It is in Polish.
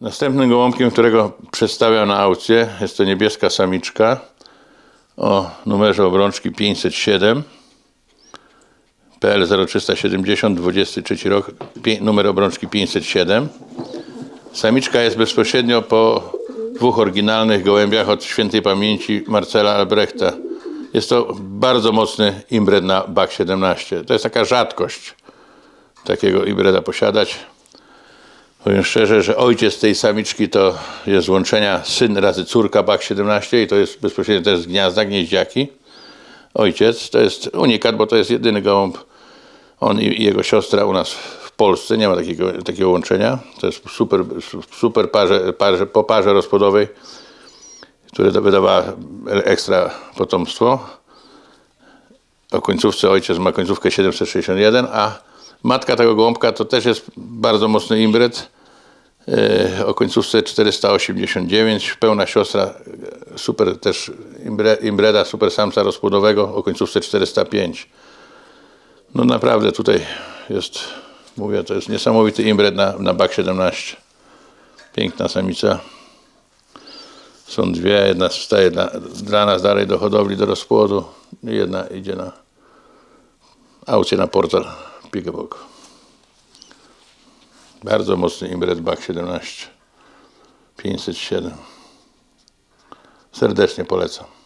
Następnym gołąbkiem, którego przedstawiam na aukcję, jest to niebieska samiczka o numerze obrączki 507 PL 0370 23 rok, numer obrączki 507. Samiczka jest bezpośrednio po dwóch oryginalnych gołębiach od świętej pamięci Marcela Albrechta. Jest to bardzo mocny imbred na BAK 17. To jest taka rzadkość takiego imbreda posiadać. Powiem szczerze, że ojciec tej samiczki to jest łączenia syn razy córka BAK 17 i to jest bezpośrednio też z gniazda, gnieździaki. Ojciec to jest unikat, bo to jest jedyny gołąb, on i jego siostra u nas w Polsce, nie ma takiego, takiego łączenia. To jest super, super parze, parze, po parze rozpłodowej, które wydawała ekstra potomstwo. O końcówce ojciec ma końcówkę 761, a matka tego gołąbka to też jest bardzo mocny imbret. E, O końcówce 489, pełna siostra e, super też imbre, imbreda, super samca rozpłodowego o końcówce 405. No naprawdę tutaj jest, mówię, to jest niesamowity imbred na, na BAK 17. Piękna samica. Są dwie, jedna zostaje dla, dla nas dalej do hodowli, do rozpłodu jedna idzie na aukcję na portal Pigabok. Bardzo mocny imbred BAK 17. 507. Serdecznie polecam.